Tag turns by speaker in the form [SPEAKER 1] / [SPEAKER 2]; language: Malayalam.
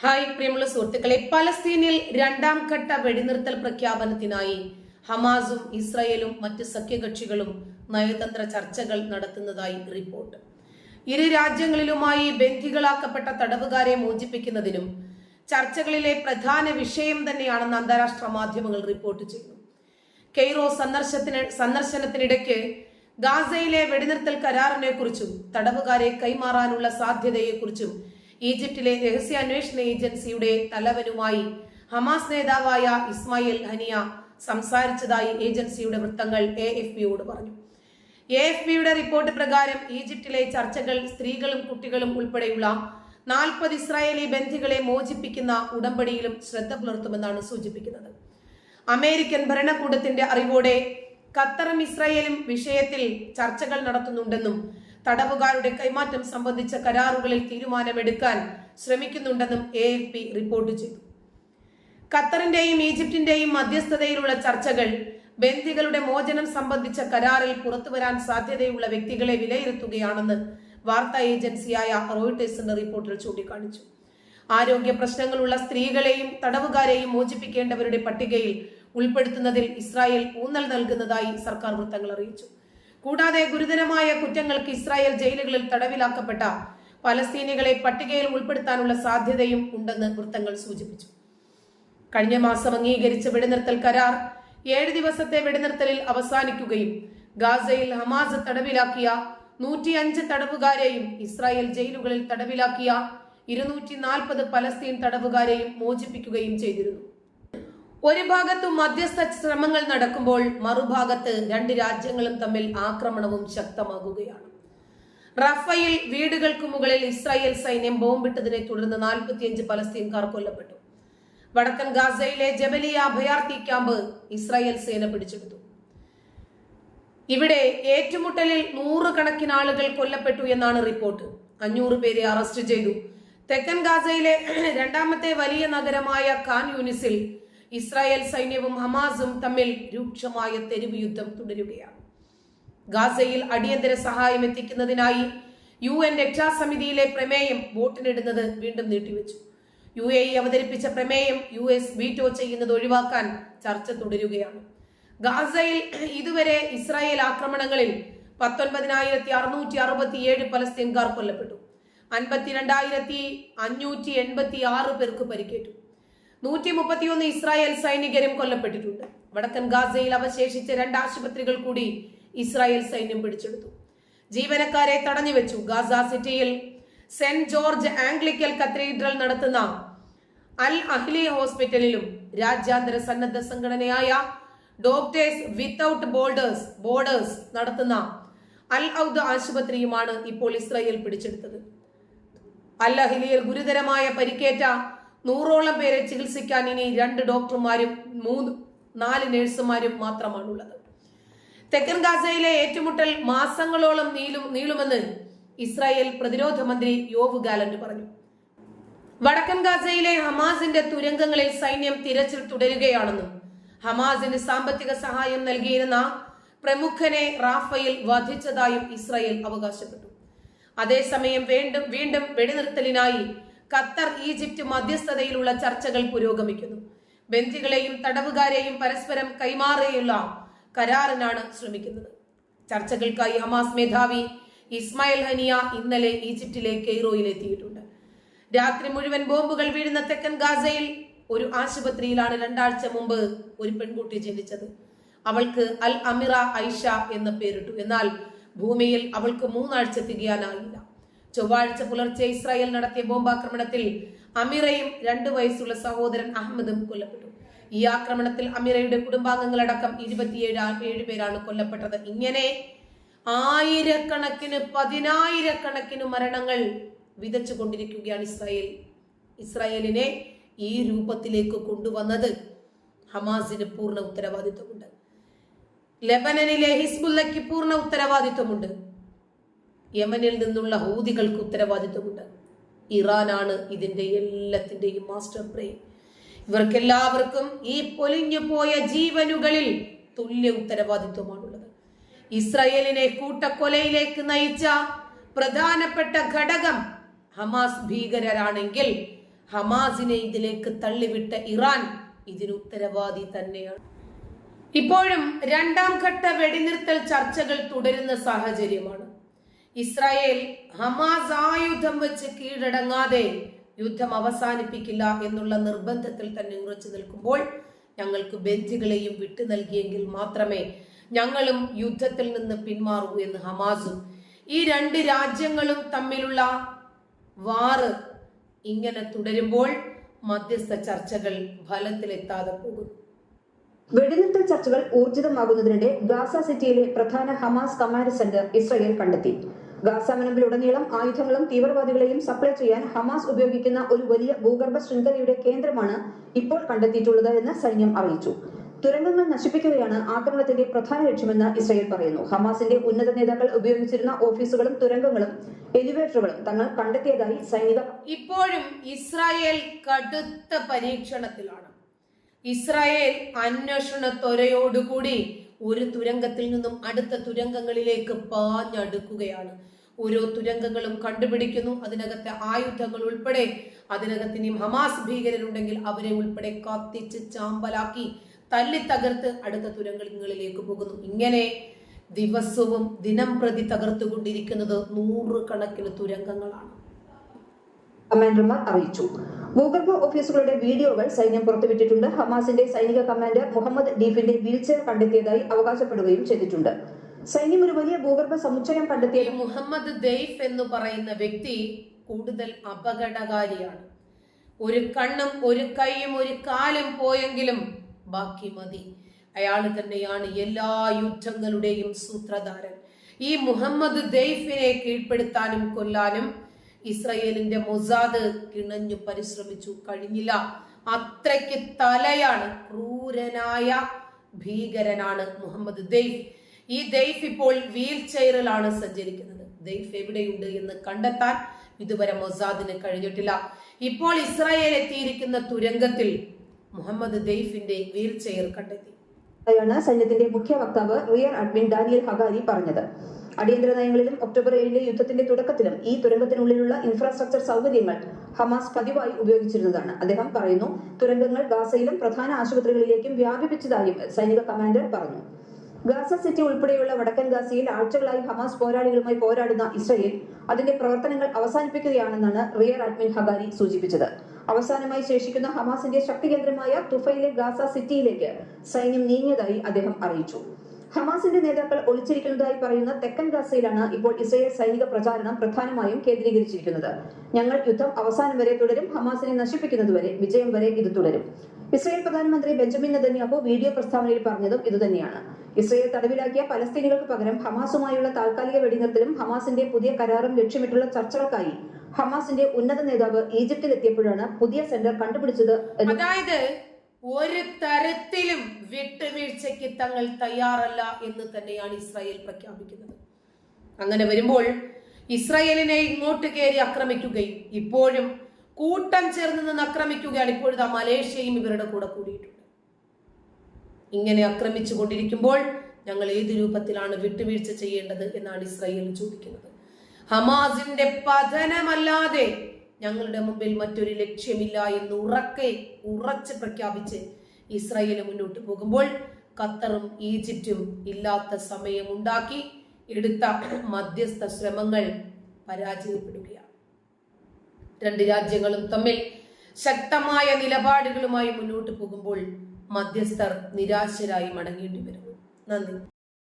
[SPEAKER 1] ഹായ് പ്രിയമുള്ള സുഹൃത്തുക്കളെ. പലസ്തീനിൽ രണ്ടാം ഘട്ട വെടിനിർത്തൽ പ്രഖ്യാപനത്തിനായി ഹമാസും ഇസ്രായേലും മറ്റ് സഖ്യകക്ഷികളും നയതന്ത്ര ചർച്ചകൾ നടത്തുന്നതായി റിപ്പോർട്ട്. ഇരു രാജ്യങ്ങളിലുമായി ബന്ധികളാക്കപ്പെട്ട തടവുകാരെ മോചിപ്പിക്കുന്നതിനും ചർച്ചകളിലെ പ്രധാന വിഷയം തന്നെയാണെന്ന് അന്താരാഷ്ട്ര മാധ്യമങ്ങൾ റിപ്പോർട്ട് ചെയ്യുന്നു. കെയ്റോ സന്ദർശത്തിന് സന്ദർശനത്തിനിടയ്ക്ക് ഗാസയിലെ വെടിനിർത്തൽ കരാറിനെ കുറിച്ചും തടവുകാരെ കൈമാറാനുള്ള സാധ്യതയെക്കുറിച്ചും ഈജിപ്തിലെ രഹസ്യാന്വേഷണ ഏജൻസിയുടെ തലവനുമായി ഹമാസ് നേതാവായ ഇസ്മായിൽ ഹനിയ സംസാരിച്ചതായി ഏജൻസിയുടെ വൃത്തങ്ങൾ എ എഫ് പിയോട് പറഞ്ഞു. എ എഫ് പിയുടെ റിപ്പോർട്ട് പ്രകാരം ഈജിപ്തിലെ ചർച്ചകൾ സ്ത്രീകളും കുട്ടികളും ഉൾപ്പെടെയുള്ള നാൽപ്പത് ഇസ്രായേലി ബന്ധികളെ മോചിപ്പിക്കുന്ന ഉടമ്പടിയിലും ശ്രദ്ധ പുലർത്തുമെന്നാണ് സൂചിപ്പിക്കുന്നത്. അമേരിക്കൻ ഭരണകൂടത്തിന്റെ അറിവോടെ ഖത്തറും ഇസ്രായേലും വിഷയത്തിൽ ചർച്ചകൾ നടത്തുന്നുണ്ടെന്നും തടവുകാരുടെ കൈമാറ്റം സംബന്ധിച്ച കരാറുകളിൽ തീരുമാനമെടുക്കാൻ ശ്രമിക്കുന്നുണ്ടെന്നും എ റിപ്പോർട്ട് ചെയ്തു. ഖത്തറിന്റെയും ഈജിപ്തിന്റെയും മധ്യസ്ഥതയിലുള്ള ചർച്ചകൾ ബന്ദികളുടെ മോചനം സംബന്ധിച്ച കരാറിൽ പുറത്തുവരാൻ സാധ്യതയുള്ള വ്യക്തികളെ വിലയിരുത്തുകയാണെന്ന് വാർത്താ ഏജൻസിയായ റോയിട്ടേഴ്സിന്റെ റിപ്പോർട്ടിൽ ചൂണ്ടിക്കാണിച്ചു. ആരോഗ്യ പ്രശ്നങ്ങളുള്ള സ്ത്രീകളെയും തടവുകാരെയും മോചിപ്പിക്കേണ്ടവരുടെ പട്ടികയിൽ ഉൾപ്പെടുത്തുന്നതിൽ ഇസ്രായേൽ ഊന്നൽ നൽകുന്നതായി സർക്കാർ വൃത്തങ്ങൾ അറിയിച്ചു. കൂടാതെ ഗുരുതരമായ കുറ്റങ്ങൾക്ക് ഇസ്രായേൽ ജയിലുകളിൽ തടവിലാക്കപ്പെട്ട പലസ്തീനികളെ പട്ടികയിൽ ഉൾപ്പെടുത്താനുള്ള സാധ്യതയും ഉണ്ടെന്ന് വൃത്തങ്ങൾ സൂചിപ്പിച്ചു. കഴിഞ്ഞ മാസം അംഗീകരിച്ച വെടിനിർത്തൽ കരാർ ഏഴ് ദിവസത്തെ വെടിനിർത്തലിൽ അവസാനിക്കുകയും ഗാസയിൽ ഹമാസ് തടവിലാക്കിയ നൂറ്റിയഞ്ച് തടവുകാരെയും ഇസ്രായേൽ ജയിലുകളിൽ തടവിലാക്കിയ ഇരുന്നൂറ്റി നാൽപ്പത് പലസ്തീൻ തടവുകാരെയും മോചിപ്പിക്കുകയും ചെയ്തിരുന്നു. ഒരു ഭാഗത്തു മധ്യസ്ഥ ശ്രമങ്ങൾ നടക്കുമ്പോൾ മറുഭാഗത്ത് രണ്ട് രാജ്യങ്ങളും തമ്മിൽ ആക്രമണവും ശക്തമാകുകയാണ്. റഫയിൽ വീടുകൾക്ക് മുകളിൽ ഇസ്രായേൽ സൈന്യം ബോംബിട്ടതിനെ തുടർന്ന് നാൽപ്പത്തിയഞ്ച് പലസ്തീൻകാർ കൊല്ലപ്പെട്ടു. വടക്കൻ ഗാസയിലെ ജബലിയ അഭയാർത്ഥി ക്യാമ്പ് ഇസ്രായേൽ സേന പിടിച്ചെടുത്തു. ഇവിടെ ഏറ്റുമുട്ടലിൽ നൂറുകണക്കിന് ആളുകൾ കൊല്ലപ്പെട്ടു എന്നാണ് റിപ്പോർട്ട്. അഞ്ഞൂറ് പേരെ അറസ്റ്റ് ചെയ്തു. തെക്കൻ ഗാസയിലെ രണ്ടാമത്തെ വലിയ നഗരമായ ഖാൻ യൂനിസിൽ ഇസ്രായേൽ സൈന്യവും ഹമാസും തമ്മിൽ രൂക്ഷമായ തെരുവ് യുദ്ധം തുടരുകയാണ്. ഗാസയിൽ അടിയന്തര സഹായം എത്തിക്കുന്നതിനായി യു എൻ രക്ഷാസമിതിയിലെ പ്രമേയം വോട്ടിനിടുന്നത് വീണ്ടും നീട്ടിവെച്ചു. യു എ ഇ അവതരിപ്പിച്ച പ്രമേയം യു എസ് വീറ്റോ ചെയ്യുന്നത് ഒഴിവാക്കാൻ ചർച്ച തുടരുകയാണ്. ഗാസയിൽ ഇതുവരെ ഇസ്രായേൽ ആക്രമണങ്ങളിൽ പത്തൊൻപതിനായിരത്തി അറുന്നൂറ്റി അറുപത്തിയേഴ് പലസ്തീൻകാർ കൊല്ലപ്പെട്ടു. അൻപത്തിരണ്ടായിരത്തി അഞ്ഞൂറ്റി എൺപത്തി ആറ് പേർക്ക് പരിക്കേറ്റു. നൂറ്റി മുപ്പത്തിയൊന്ന് ഇസ്രായേൽ സൈനികരും കൊല്ലപ്പെട്ടിട്ടുണ്ട്. വടക്കൻ ഗാസയിൽ അവശേഷിച്ച രണ്ട് ആശുപത്രികൾ കൂടി ഇസ്രായേൽ സൈന്യം പിടിച്ചെടുത്തു. ജീവനക്കാരെ തടഞ്ഞു വെച്ചു ഗാസ സിറ്റിയിൽ സെന്റ് ജോർജ് ആംഗ്ലിക്കൽ കത്തീഡ്രൽ നടത്തുന്ന അൽ അഹ്ലി ഹോസ്പിറ്റലിലും രാജ്യാന്തര സന്നദ്ധ സംഘടനയായ ഡോക്ടേഴ്സ് വിത്തൌട്ട് ബോർഡേഴ്സ് ബോർഡേഴ്സ് നടത്തുന്ന അൽ ഔദ് ആശുപത്രിയുമാണ് ഇപ്പോൾ ഇസ്രായേൽ പിടിച്ചെടുത്തത്. അൽ അഹ്ലിയിൽ ഗുരുതരമായ പരിക്കേറ്റ നൂറോളം പേരെ ചികിത്സിക്കാൻ ഇനി രണ്ട് ഡോക്ടർമാരും മൂന്ന് നാല് നഴ്സുമാരും മാത്രമാണുള്ളത്. തെക്കൻ ഗാസയിലെ ഏറ്റുമുട്ടൽ മാസങ്ങളോളം നീളും നീളുമെന്ന് ഇസ്രായേൽ പ്രതിരോധ മന്ത്രി യോവ് ഗാലന്റ് പറഞ്ഞു. വടക്കൻ ഗാസയിലെ ഹമാസിന്റെ തുരങ്കങ്ങളിൽ സൈന്യം തിരച്ചിൽ തുടരുകയാണെന്നും ഹമാസിന് സാമ്പത്തിക സഹായം നൽകിയിരുന്ന പ്രമുഖനെ റാഫയിൽ വധിച്ചതായും ഇസ്രായേൽ അവകാശപ്പെട്ടു. അതേസമയം വീണ്ടും വീണ്ടും വെടിനിർത്തലിനായി ഖത്തർ ഈജിപ്റ്റ് മധ്യസ്ഥതയിലുള്ള ചർച്ചകൾ പുരോഗമിക്കുന്നു. ബന്ധികളെയും തടവുകാരെയും പരസ്പരം കൈമാറിയുള്ള കരാറിനാണ് ശ്രമിക്കുന്നത്. ചർച്ചകൾക്കായി ഹമാസ് മേധാവി ഇസ്മായിൽ ഹനിയ ഇന്നലെ ഈജിപ്തിലെ കെയ്റോയിൽ എത്തിയിട്ടുണ്ട് രാത്രി മുഴുവൻ ബോംബുകൾ വീഴുന്ന തെക്കൻ ഗാസയിൽ ഒരു ആശുപത്രിയിലാണ് രണ്ടാഴ്ച മുമ്പ് ഒരു പെൺകുട്ടി ജനിച്ചത്. അവൾക്ക് അൽ അമിറ ഐഷ എന്ന് പേരിട്ടു. എന്നാൽ ഭൂമിയിൽ അവൾക്ക് മൂന്നാഴ്ച തികയാനായില്ല ചൊവ്വാഴ്ച പുലർച്ചെ ഇസ്രായേൽ നടത്തിയ ബോംബാക്രമണത്തിൽ അമിറയും രണ്ടു വയസ്സുള്ള സഹോദരൻ അഹമ്മദും കൊല്ലപ്പെട്ടു. ഈ ആക്രമണത്തിൽ അമിറയുടെ കുടുംബാംഗങ്ങളടക്കം ഇരുപത്തിയേഴ് ഏഴ് പേരാണ് കൊല്ലപ്പെട്ടത്. ഇങ്ങനെ ആയിരക്കണക്കിന് പതിനായിരക്കണക്കിന് മരണങ്ങൾ വിതച്ചു കൊണ്ടിരിക്കുകയാണ് ഇസ്രായേൽ. ഇസ്രായേലിനെ ഈ രൂപത്തിലേക്ക് കൊണ്ടുവന്നത് ഹമാസിന് പൂർണ ഉത്തരവാദിത്വമുണ്ട്. ലെബനനിലെ ഹിസ്ബുല്ലയ്ക്ക് പൂർണ ഉത്തരവാദിത്വമുണ്ട്. യമനിൽ നിന്നുള്ള ഹൂതികൾക്ക് ഉത്തരവാദിത്വമുണ്ട്. ഇറാനാണ് ഇതിന്റെ എല്ലാത്തിന്റെയും മാസ്റ്റർ ബ്രെയിൻ ഇവർക്കെല്ലാവർക്കും ഈ പൊലിഞ്ഞു പോയ ജീവനുകളിൽ തുല്യ ഉത്തരവാദിത്വമാണുള്ളത്. ഇസ്രയേലിനെ കൂട്ടക്കൊലയിലേക്ക് നയിച്ച പ്രധാനപ്പെട്ട ഘടകം ഹമാസ് ഭീകരരാണെങ്കിൽ ഹമാസിനെ ഇതിലേക്ക് തള്ളിവിട്ട ഇറാൻ ഇതിന് ഉത്തരവാദി തന്നെയാണ്. ഇപ്പോഴും രണ്ടാം ഘട്ട വെടിനിർത്തൽ ചർച്ചകൾ തുടരുന്ന സാഹചര്യമാണ്. ഇസ്രായേൽ ഹമാസ് ആയുധം വെച്ച് കീഴടങ്ങാതെ യുദ്ധം അവസാനിപ്പിക്കില്ല എന്നുള്ള നിർബന്ധത്തിൽ തന്നെ ഉറച്ചു നിൽക്കുമ്പോൾ ഞങ്ങൾക്ക് ബന്ധികളെയും വിട്ടു നൽകിയെങ്കിൽ മാത്രമേ ഞങ്ങളും യുദ്ധത്തിൽ നിന്ന് പിന്മാറൂ എന്ന് ഹമാസും. ഈ രണ്ട് രാജ്യങ്ങളും തമ്മിലുള്ള വാറ് ഇങ്ങനെ തുടരുമ്പോൾ മധ്യസ്ഥ ചർച്ചകൾ ഫലത്തിലെത്താതെ പോകും
[SPEAKER 2] വെടിനിർത്തൽ ചർച്ചകൾ ഊർജിതമാകുന്നതിനിടെ ഗാസ സിറ്റിയിലെ പ്രധാന ഹമാസ് കമാൻഡ് സെന്റർ ഇസ്രയേൽ കണ്ടെത്തി. ഗാസ മുനമ്പിലുടനീളം ആയുധങ്ങളും തീവ്രവാദികളെയും സപ്ലൈ ചെയ്യാൻ ഹമാസ് ഉപയോഗിക്കുന്ന ഒരു വലിയ ഭൂഗർഭ ശൃംഖലയുടെ കേന്ദ്രമാണ് ഇപ്പോൾ കണ്ടെത്തിയിട്ടുള്ളത് എന്ന് സൈന്യം അറിയിച്ചു. തുരങ്കങ്ങൾ നശിപ്പിക്കുകയാണ് ആക്രമണത്തിന്റെ പ്രധാന ലക്ഷ്യമെന്ന് ഇസ്രയേൽ പറയുന്നു. ഹമാസിന്റെ ഉന്നത നേതാക്കൾ ഉപയോഗിച്ചിരുന്ന ഓഫീസുകളും തുരങ്കങ്ങളും എലിവേറ്ററുകളും തങ്ങൾ കണ്ടെത്തിയതായി സൈനിക
[SPEAKER 1] ഇപ്പോഴും ഇസ്രായേൽ കടുത്ത പരീക്ഷണത്തിലാണ്. ഇസ്രായേൽ അന്വേഷണ ത്വരയോടുകൂടി ഒരു തുരങ്കത്തിൽ നിന്നും അടുത്ത തുരങ്കങ്ങളിലേക്ക് പാഞ്ഞടുക്കുകയാണ്. ഓരോ തുരങ്കങ്ങളും കണ്ടുപിടിക്കുന്നു. അതിനകത്തെ ആയുധങ്ങൾ ഉൾപ്പെടെ അതിനകത്ത് ഇനി ഹമാസ് ഭീകരരുണ്ടെങ്കിൽ അവരെ ഉൾപ്പെടെ കത്തിച്ച് ചാമ്പലാക്കി തല്ലി തകർത്ത് അടുത്ത തുരങ്കങ്ങളിലേക്ക് പോകുന്നു. ഇങ്ങനെ ദിവസവും ദിനം പ്രതി തകർത്തുകൊണ്ടിരിക്കുന്നത് നൂറുകണക്കിന് തുരങ്കങ്ങളാണ്.
[SPEAKER 2] കമാൻഡർമാർ അറിയിച്ചു. ഭൂഗർഭ ഓഫീസുകളുടെ വീഡിയോകൾ സൈന്യം പുറത്തുവിട്ടിട്ടുണ്ട്. ഹമാസിന്റെ സൈനിക കമാൻഡർ മുഹമ്മദ് ഡീഫിന്റെ വീൽചെയർ കണ്ടെത്തിയതായി അവകാശപ്പെടുകയും ചെയ്തിട്ടുണ്ട്. സൈന്യം ഒരു വലിയ ഭൂഗർഭ സമുച്ചയം കണ്ടെത്തിയ
[SPEAKER 1] മുഹമ്മദ് ദെയ്ഫ് എന്ന് പറയുന്ന വ്യക്തി കൂടുതൽ അപകടകാരിയാണ്. ഒരു കണ്ണും ഒരു കൈയും ഒരു കാലും പോയെങ്കിലും ബാക്കി മതി. അയാൾ തന്നെയാണ് എല്ലാ യുദ്ധങ്ങളുടെയും സൂത്രധാരൻ. ഈ മുഹമ്മദ് ദെയ്ഫിനെ കീഴ്പ്പെടുത്താനും കൊല്ലാനും ഇസ്രയേലിന്റെ മൊസാദ് കിണഞ്ഞു പരിശ്രമിച്ചു കഴിഞ്ഞില്ല. അത്രയ്ക്ക് തലയാണ് ക്രൂരനായ ഭീകരനാണ് മുഹമ്മദ് ദൈഫ് ഈ ദൈഫ് ഇപ്പോൾ വീൽ ചെയറിലാണ് സഞ്ചരിക്കുന്നത്. ദെയ്ഫ് എവിടെയുണ്ട് എന്ന് കണ്ടെത്താൻ ഇതുവരെ മൊസാദിന് കഴിഞ്ഞിട്ടില്ല. ഇപ്പോൾ ഇസ്രായേൽ എത്തിയിരിക്കുന്ന തുരങ്കത്തിൽ മുഹമ്മദ് ദൈഫിന്റെ വീൽ ചെയർ കണ്ടെത്തി.
[SPEAKER 2] സൈന്യത്തിന്റെ മുഖ്യ വക്താവ് റിയർ അഡ്മിൻ ഡാനിയൽ ഹഗാരി പറഞ്ഞത്. അടിയന്തര നയങ്ങളിലും ഒക്ടോബർ ഏഴിലെ യുദ്ധത്തിന്റെ തുടക്കത്തിലും ഈ തുരങ്കത്തിനുള്ളിലുള്ള ഇൻഫ്രാസ്ട്രക്ചർ സൗകര്യങ്ങൾ ഹമാസ് പതിവായി ഉപയോഗിച്ചിരുന്നതാണ്. അദ്ദേഹം പറയുന്നു തുരങ്കങ്ങൾ ഗാസയിലും പ്രധാന ആശുപത്രികളിലേക്കും വ്യാപിപ്പിച്ചതായും സൈനിക കമാൻഡർ പറഞ്ഞു. ഗാസ സിറ്റി ഉൾപ്പെടെയുള്ള വടക്കൻ ഗാസയിൽ ആഴ്ചകളായി ഹമാസ് പോരാളികളുമായി പോരാടുന്ന ഇസ്രയേൽ അതിന്റെ പ്രവർത്തനങ്ങൾ അവസാനിപ്പിക്കുകയാണെന്നാണ് റിയർ അഡ്മിൻ ഹഗാരി സൂചിപ്പിച്ചത്. അവസാനമായി ശേഷിക്കുന്ന ഹമാസിന്റെ ശക്തി കേന്ദ്രമായ തുഫയിലെ ഗാസ സിറ്റിയിലേക്ക് സൈന്യം നീങ്ങിയതായി അദ്ദേഹം അറിയിച്ചു. ഹമാസിന്റെ നേതാക്കൾ ഒളിച്ചിരിക്കുന്നതായി പറയുന്ന തെക്കൻ ഗാസയിലാണ് ഇപ്പോൾ ഇസ്രയേൽ സൈനിക പ്രചാരണം പ്രധാനമായും കേന്ദ്രീകരിച്ചിരിക്കുന്നത്. ഞങ്ങൾ യുദ്ധം അവസാനം വരെ തുടരും ഹമാസിനെ നശിപ്പിക്കുന്നതുവരെ വിജയം വരെ ഇത് തുടരും. ഇസ്രയേൽ പ്രധാനമന്ത്രി ബെഞ്ചമിൻ നെതന്യാഹു വീഡിയോ പ്രസ്താവനയിൽ പറഞ്ഞതും ഇതുതന്നെയാണ് ഇസ്രയേൽ തടവിലാക്കിയ പലസ്തീനികൾക്ക് പകരം ഹമാസുമായുള്ള താൽക്കാലിക വെടിനിർത്തലും ഹമാസിന്റെ പുതിയ കരാറും ലക്ഷ്യമിട്ടുള്ള ചർച്ചകൾക്കായി ഹമാസിന്റെ ഉന്നത നേതാവ് ഈജിപ്തിൽ എത്തിയപ്പോഴാണ് പുതിയ സെന്റർ കണ്ടുപിടിച്ചത്
[SPEAKER 1] അതായത് ഒരു തരത്തിലും വിട്ടുവീഴ്ചയ്ക്ക് തങ്ങൾ തയ്യാറല്ല എന്ന് തന്നെയാണ് ഇസ്രായേൽ പ്രഖ്യാപിക്കുന്നത്. അങ്ങനെ വരുമ്പോൾ ഇസ്രായേലിനെ ഇങ്ങോട്ട് കയറി ആക്രമിക്കുകയും ഇപ്പോഴും കൂട്ടം ചേർന്ന് നിന്ന് ആക്രമിക്കുകയാണ് ഇപ്പോഴത്തെ മലേഷ്യയും ഇവരുടെ കൂടെ കൂടിയിട്ടുണ്ട്. ഇങ്ങനെ ആക്രമിച്ചു കൊണ്ടിരിക്കുമ്പോൾ ഞങ്ങൾ ഏത് രൂപത്തിലാണ് വിട്ടുവീഴ്ച ചെയ്യേണ്ടത് എന്നാണ് ഇസ്രായേൽ ചോദിക്കുന്നത്. ഹമാസിന്റെ പതനമല്ലാതെ ഞങ്ങളുടെ മുമ്പിൽ മറ്റൊരു ലക്ഷ്യമില്ല എന്ന് ഉറക്കെ ഉറച്ച് പ്രഖ്യാപിച്ച് ഇസ്രായേൽ മുന്നോട്ട് പോകുമ്പോൾ ഖത്തറും ഈജിപ്തും ഇല്ലാത്ത സമയമുണ്ടാക്കി എടുത്ത മധ്യസ്ഥ ശ്രമങ്ങൾ പരാജയപ്പെടുകയാണ്. രണ്ട് രാജ്യങ്ങളും തമ്മിൽ ശക്തമായ നിലപാടുകളുമായി മുന്നോട്ട് പോകുമ്പോൾ മധ്യസ്ഥർ നിരാശരായി മടങ്ങേണ്ടി വരുന്നു. നന്ദി.